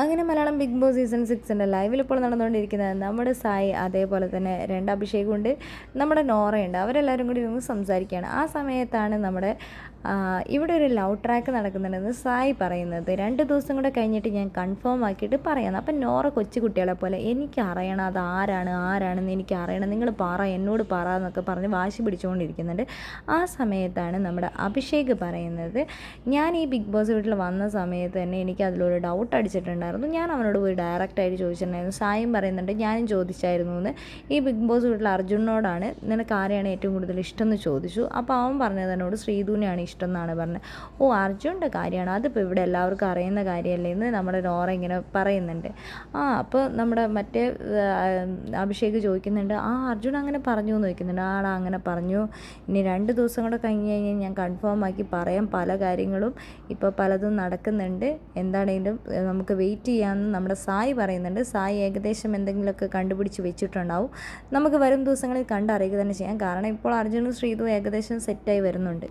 അങ്ങനെ Malayalam big Boss season സിക്സിന്റെ ലൈവിൽ ഇപ്പോൾ നടന്നുകൊണ്ടിരിക്കുന്നത് നമ്മുടെ സായി അതേപോലെ തന്നെ രണ്ട് അഭിഷേകുണ്ട് നമ്മുടെ നോറയുണ്ട്. അവരെല്ലാവരും കൂടി ഇരുന്ന് സംസാരിക്കുകയാണ്. ആ സമയത്താണ് നമ്മുടെ ഇവിടെ ഒരു ലവ് ട്രാക്ക് നടക്കുന്നുണ്ടെന്ന് സായി പറയുന്നത്. രണ്ട് ദിവസം കൂടെ കഴിഞ്ഞിട്ട് ഞാൻ കൺഫേം ആക്കിയിട്ട് പറയാം. അപ്പം നോറ കൊച്ചുകുട്ടികളെ പോലെ എനിക്ക് അറിയണം. അത് ആരാണ്? ആരാണെന്ന് എനിക്ക് അറിയണം. നിങ്ങൾ പറ. എന്നോട് പറ എന്നൊക്കെ പറഞ്ഞ് വാശി പിടിച്ചുകൊണ്ടിരിക്കുന്നുണ്ട്. ആ സമയത്താണ് നമ്മുടെ അഭിഷേക് പറയുന്നത് ഞാൻ ഈ ബിഗ് ബോസ് വീട്ടിൽ വന്ന സമയത്ത് തന്നെ എനിക്ക് അതിലൊരു ഡൗട്ട് അടിച്ചിട്ടുണ്ടായിരുന്നു. ഞാൻ അവനോട് പോയി ഡയറക്റ്റായിട്ട് ചോദിച്ചിട്ടുണ്ടായിരുന്നു. സായും പറയുന്നുണ്ട് ഞാനും ചോദിച്ചായിരുന്നു എന്ന്. ഈ ബിഗ് ബോസ് വീട്ടിൽ അർജുനോടാണ് നിനക്ക് ആരെയാണ് ഏറ്റവും കൂടുതൽ ഇഷ്ടം എന്ന് ചോദിച്ചു. അപ്പോൾ അവൻ പറഞ്ഞത് എന്നോട് ശ്രീധുവിനെയാണ് ഇഷ്ടം എന്നാണ് പറഞ്ഞത്. ഓ അർജുന്റെ കാര്യമാണ്. അതിപ്പോൾ ഇവിടെ എല്ലാവർക്കും അറിയുന്ന കാര്യമല്ലേ? എന്ന് നമ്മുടെ നോറ ഇങ്ങനെ പറയുന്നുണ്ട്. ആ അപ്പോൾ നമ്മുടെ മറ്റേ അഭിഷേക് ചോദിക്കുന്നുണ്ട് ആ അർജുൻ അങ്ങനെ പറഞ്ഞു എന്ന് ചോദിക്കുന്നുണ്ട്. ആടാ അങ്ങനെ പറഞ്ഞു. ഇനി രണ്ട് ദിവസം കൂടെ കഴിഞ്ഞ് കഴിഞ്ഞാൽ ഞാൻ കൺഫേം ആക്കി പറയാം പല കാര്യങ്ങളും. ഇപ്പോൾ പലതും നടക്കുന്നുണ്ട്. എന്താണെങ്കിലും നമുക്ക് നമുക്ക് വെയിറ്റ് ചെയ്യാമെന്ന് നമ്മുടെ സായി പറയുന്നുണ്ട്. സായി ഏകദേശം എന്തെങ്കിലുമൊക്കെ കണ്ടുപിടിച്ച് വെച്ചിട്ടുണ്ടാവും. നമുക്ക് വരും ദിവസങ്ങളിൽ കണ്ടറിയുക തന്നെ ചെയ്യാം. കാരണം ഇപ്പോൾ അർജുനും ശ്രീതു ഏകദേശം സെറ്റായി വരുന്നുണ്ട്.